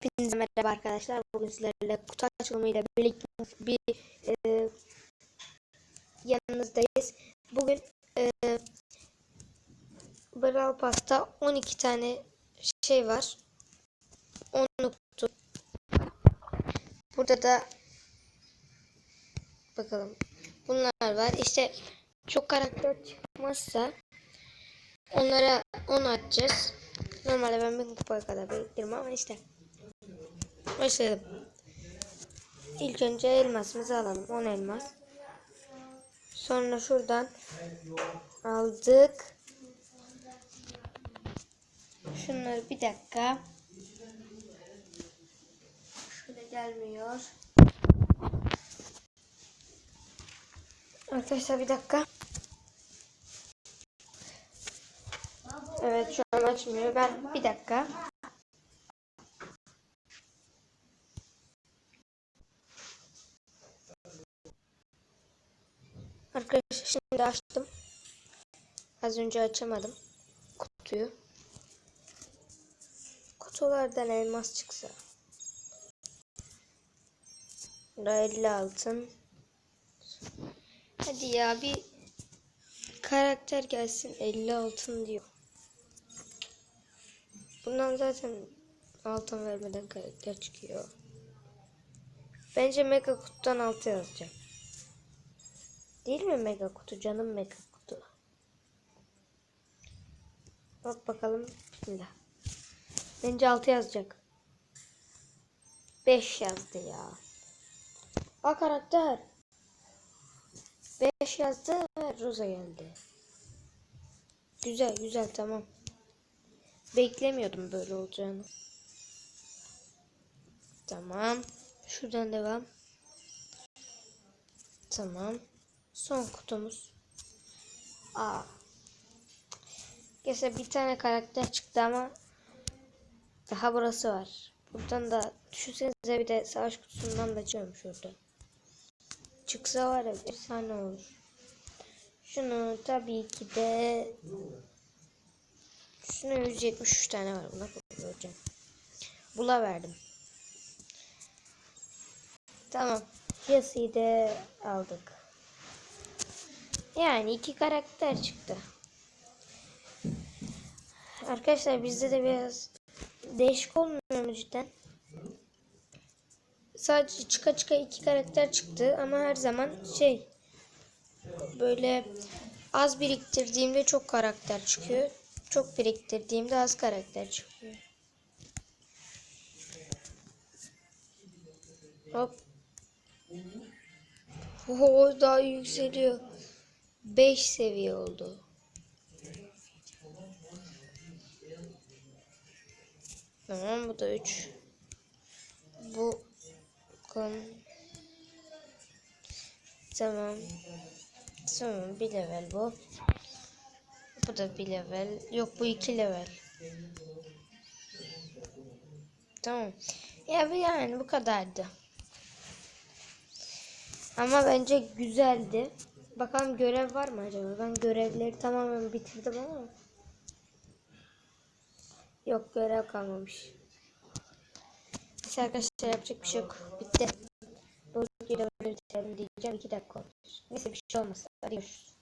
Hepinize merhaba arkadaşlar. Bugün sizlerle kutu açılımıyla birlikte bir e, yanınızdayız. Bugün e, Brawl Pass'ta 12 tane şey var. 10 kutu. Burada da bakalım bunlar var. İşte çok karakter çıkmazsa onlara 10 atacağız. Normalde ben bir kupaya kadar beklerim ama işte Başlayalım. İlk önce elmasımızı alalım. 10 elmas. Sonra şuradan aldık. Şunları bir dakika. Şöyle gelmiyor. Arkadaşlar bir dakika. Evet şu an açmıyor. Ben bir dakika. Arkadaşlar şimdi açtım. Az önce açamadım kutuyu. Kutulardan elmas çıksa. Burada 50 altın. Hadi ya bir karakter gelsin 50 altın diyor. Bundan zaten altın vermeden karakter çıkıyor. Bence mega kutudan altı yazacağım. Değil mi mega kutu canım mega kutu? Bak bakalım bismillah. Bence 6 yazacak. 5 yazdı ya. Bak karakter. 5 yazdı Rosa geldi. Güzel güzel tamam. Beklemiyordum böyle olacağını. Tamam. Şuradan devam. Tamam. Son kutumuz. Aa. Gerçi bir tane karakter çıktı ama daha burası var. Buradan da düşünsenize bir de savaş kutusundan da çıkıyorum şurada. Çıksa var ya efsane olur. Şunu tabii ki de şuna 173 tane var buna koyacağım. Bula verdim. Tamam. Piyasayı da aldık. Yani iki karakter çıktı. Arkadaşlar bizde de biraz değişik olmuyor mu cidden? Sadece çıka çıka iki karakter çıktı ama her zaman şey böyle az biriktirdiğimde çok karakter çıkıyor. Çok biriktirdiğimde az karakter çıkıyor. Hop. Oho daha yükseliyor. 5 seviye oldu. Tamam bu da 3. Bu kon Tamam. Tamam bir level bu. Bu da bir level. Yok bu iki level. Tamam. Ya yani bu kadardı. Ama bence güzeldi. Bakalım görev var mı acaba? Ben görevleri tamamen bitirdim ama. Yok görev kalmamış. Neyse arkadaşlar yapacak bir şey yok. Bitti. Bu böyle bitirelim diyeceğim. 2 dakika olmuş. Neyse bir şey olmaz. Hadi görüşürüz.